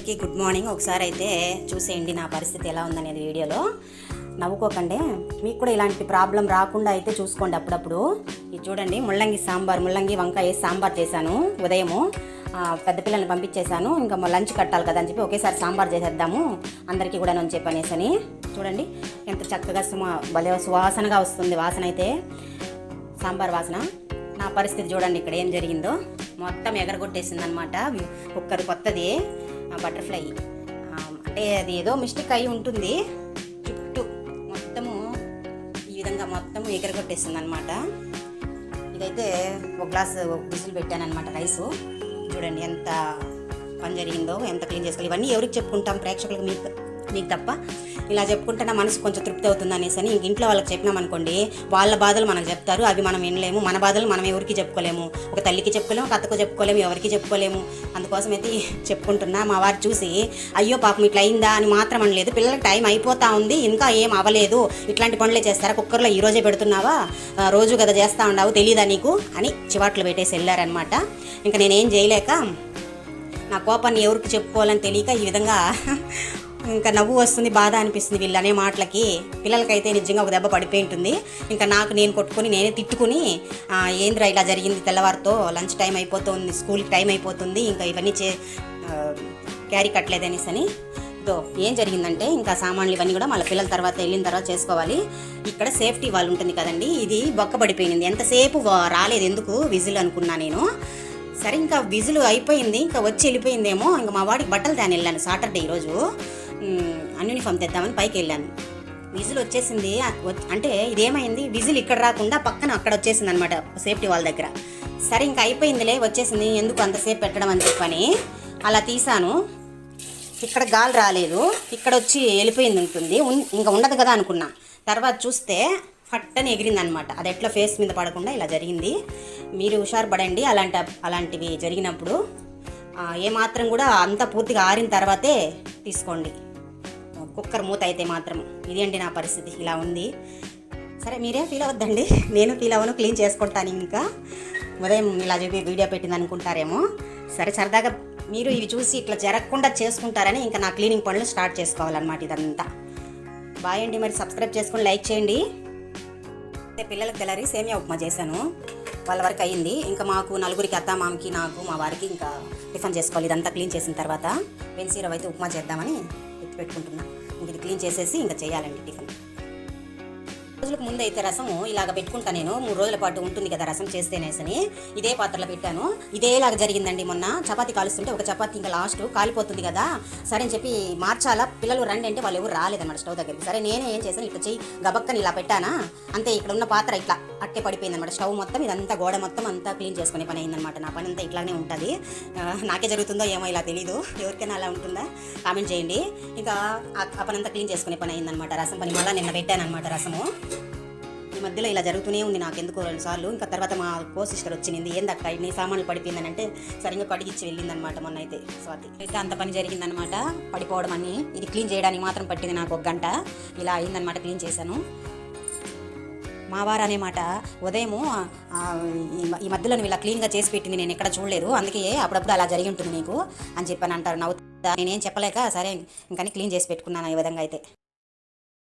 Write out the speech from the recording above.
అందరికీ good morning. ఒకసారి అయితే చూసేయండి నా పరిస్థితి ఎలా ఉందనేది వీడియోలో. నవ్వుకోకండి. మీకు కూడా ఇలాంటి ప్రాబ్లం రాకుండా అయితే చూసుకోండి అప్పుడప్పుడు. ఇది చూడండి ముల్లంగి సాంబార్ ముల్లంగి వంకాయ వేసి సాంబార్ చేశాను ఉదయము. పెద్ద పిల్లల్ని పంపించేశాను. ఇంకా లంచ్ కట్టాలి కదా అని చెప్పి ఒకేసారి సాంబార్ చేసేద్దాము. అందరికీ కూడా అని. చెప్పనేసని చూడండి ఎంత చక్కగా సుమ భలే సువాసనగా వస్తుంది వాసన అయితే. సాంబార్ వాసన. నా పరిస్థితి చూడండి ఇక్కడ ఏం జరిగిందో. మొత్తం ఎగరగొట్టేసింది అనమాట కుక్కర్ కొత్తది. బటర్ఫ్లై. అంటే అది ఏదో మిస్టేక్ అయి ఉంటుంది. చుట్టూ మొత్తము ఈ విధంగా మొత్తము ఎగరగొట్టేసింది అనమాట ఇదైతే ఒక గ్లాస్ విజిల్ పెట్టాను అనమాట రైసు. చూడండి ఎంత పని జరిగిందో ఎంత క్లీన్ చేసుకోవాలి. ఇవన్నీ ఎవరికి చెప్పుకుంటాం ప్రేక్షకులకు మీకు? నీకు తప్ప. ఇలా చెప్పుకుంటే నా మనసు కొంచెం తృప్తి అవుతుంది అనేసి అని ఇంక ఇంట్లో వాళ్ళకి చెప్పినాం అనుకోండి వాళ్ళ బాధలు మనకు చెప్తారు అవి మనం వినలేము మన బాధలు మనం ఎవరికి చెప్పుకోలేము. ఒక తల్లికి చెప్పుకోలేము ఒక అత్తకు చెప్పుకోలేము ఎవరికి చెప్పుకోలేము. అందుకోసం అయితే చెప్పుకుంటున్నా మా వారు చూసి అయ్యో పాపం ఇట్లా అయిందా? అని మాత్రం అనలేదు. పిల్లలకి టైం అయిపోతా ఉంది ఇంకా ఏం అవ్వలేదు. ఇట్లాంటి పనులే చేస్తారా? కుక్కర్లో ఈ రోజే పెడుతున్నావా? రోజు కదా చేస్తా ఉండవు తెలియదా నీకు? అని చివాట్లు పెట్టేసి వెళ్ళారనమాట ఇంకా నేనేం చేయలేక నా కోపాన్ని ఎవరికి చెప్పుకోవాలని తెలియక ఈ విధంగా ఇంకా నవ్వు వస్తుంది బాధ అనిపిస్తుంది వీళ్ళు అనే మాటలకి. పిల్లలకైతే నిజంగా ఒక దెబ్బ పడిపోయి ఉంటుంది ఇంకా నాకు నేను కొట్టుకొని నేనే తిట్టుకుని ఏంద్రా ఏందిరా ఇలా జరిగింది తెల్లవారితో లంచ్ టైం అయిపోతుంది స్కూల్కి టైం అయిపోతుంది ఇంకా ఇవన్నీ చే క్యారీ కట్టలేదనేసి అని దో ఏం జరిగిందంటే ఇంకా సామాన్లు ఇవన్నీ కూడా మళ్ళీ పిల్లల తర్వాత వెళ్ళిన తర్వాత చేసుకోవాలి. ఇక్కడ సేఫ్టీ వాళ్ళు ఉంటుంది కదండి ఇది బొక్క పడిపోయింది. ఎంతసేపు రాలేదు ఎందుకు? విజిల్ అనుకున్నా నేను. సరే ఇంకా విజులు అయిపోయింది ఇంకా వచ్చి వెళ్ళిపోయిందేమో ఇంకా మా వాడికి బట్టలు దాని వెళ్ళాను సాటర్డే ఈరోజు. యూనిఫామ్ తెద్దామని పైకి వెళ్ళాను. విజిల్ వచ్చేసింది. అంటే ఇదేమైంది? విజిల్ ఇక్కడ రాకుండా పక్కన అక్కడ వచ్చేసింది అనమాట సేఫ్టీ వాళ్ళ దగ్గర. సరే ఇంకా అయిపోయిందిలే వచ్చేసింది. ఎందుకు అంతసేపు పెట్టడం అని చెప్పని అలా తీసాను ఇక్కడ గాలి రాలేదు. ఇక్కడ వచ్చి వెళ్ళిపోయింది ఉంటుంది. ఇంకా ఉండదు కదా అనుకున్నా. తర్వాత చూస్తే ఫట్టని ఎగిరింది అనమాట అది ఎట్లా ఫేస్ మీద పడకుండా ఇలా జరిగింది. మీరు హుషారు పడండి అలాంటి అలాంటివి జరిగినప్పుడు ఏమాత్రం కూడా అంతా పూర్తిగా ఆరిన తర్వాతే తీసుకోండి. కుక్కర్ మూత అయితే మాత్రం ఇదేంటి నా పరిస్థితి. ఇలా ఉంది. సరే మీరే ఫీల్ అవ్వద్దండి. నేను ఫీల్ అవ్వను క్లీన్ చేసుకుంటాను ఇంకా. ఉదయం ఇలా చెప్పి వీడియో పెట్టింది అనుకుంటారేమో. సరే సరదాగా మీరు ఇవి చూసి ఇట్లా జరగకుండా చేసుకుంటారని ఇంకా నా క్లీనింగ్ పనులు స్టార్ట్ చేసుకోవాలన్నమాట ఇదంతా. బాయ్ అండి మరి సబ్స్క్రైబ్ చేసుకొని లైక్ చేయండి. అయితే పిల్లలకు తెల్లరి సేమియా ఉప్మా చేశాను. వాళ్ళ వరకు అయ్యింది. ఇంకా మాకు నలుగురికి అత్త మామకి నాకు మా వారికి ఇంకా టిఫిన్ చేసుకోవాలి. ఇదంతా క్లీన్ చేసిన తర్వాత వెన్సీరవ్ అయితే ఉప్మా చేద్దామని ఎత్తి ఇది క్లీన్ చేసేసి ఇంకా చేయాలండి టిఫిన్. రోజులకు ముందు అయితే రసము ఇలాగ పెట్టుకుంటా నేను. మూడు రోజుల పాటు ఉంటుంది కదా రసం చేస్తేనేసని ఇదే పాత్రలో పెట్టాను. ఇదేలాగా జరిగిందండి మొన్న. చపాతీ కాలుస్తుంటే ఒక చపాతీ ఇంకా లాస్ట్ కాలిపోతుంది కదా. సరే అని చెప్పి మార్చాలా? పిల్లలు రండి అంటే వాళ్ళు ఎవరు రాలేదన్నమాట స్టవ్ దగ్గరికి. సరే నేనే ఏం చేశాను? ఇట్లా చెయ్యి గబక్కని ఇలా పెట్టానా? అంతే ఇక్కడ ఉన్న పాత్ర ఇట్లా అట్టే పడిపోయింది అనమాట స్టవ్ మొత్తం ఇదంతా గోడ మొత్తం అంతా క్లీన్ చేసుకునే పని అయిందనమాట నా పని అంతా ఇట్లానే ఉంటుంది. నాకే జరుగుతుందో ఏమో ఇలా తెలీదు. ఎవరికైనా అలా ఉంటుందా? కామెంట్ చేయండి. ఇంకా ఆ- పని అంతా క్లీన్ చేసుకునే పని అయిందనమాట రసం పని మళ్ళీ నిన్న పెట్టాను అనమాట రసము. మధ్యలో ఇలా జరుగుతూనే ఉంది నాకు ఎందుకో రెండు సార్లు ఇంకా తర్వాత మా కో సిస్టర్ వచ్చింది ఏందక్క ఇన్ని సామాన్లు పడిపోయిందని అంటే సరిగ్గా కడిగిచ్చి వెళ్ళిందనమాట మొన్న అయితే స్వాతి. అయితే అంత పని జరిగిందనమాట పడిపోవడం అని ఇది క్లీన్ చేయడానికి మాత్రం పట్టింది నాకు ఒక గంట. ఇలా అయిందనమాట క్లీన్ చేశాను. మా వారు అనే మాట ఉదయము ఈ మ- ఈ మధ్యలో నువ్వు ఇలా క్లీన్గా చేసి పెట్టింది నేను ఎక్కడ చూడలేదు. అందుకే అప్పుడప్పుడు అలా జరిగి ఉంటుంది నీకు అని చెప్పాను అంటారు. నవ్వుతా నేనేం చెప్పలేక సరే ఇంకని క్లీన్ చేసి పెట్టుకున్నాను ఈ విధంగా అయితే.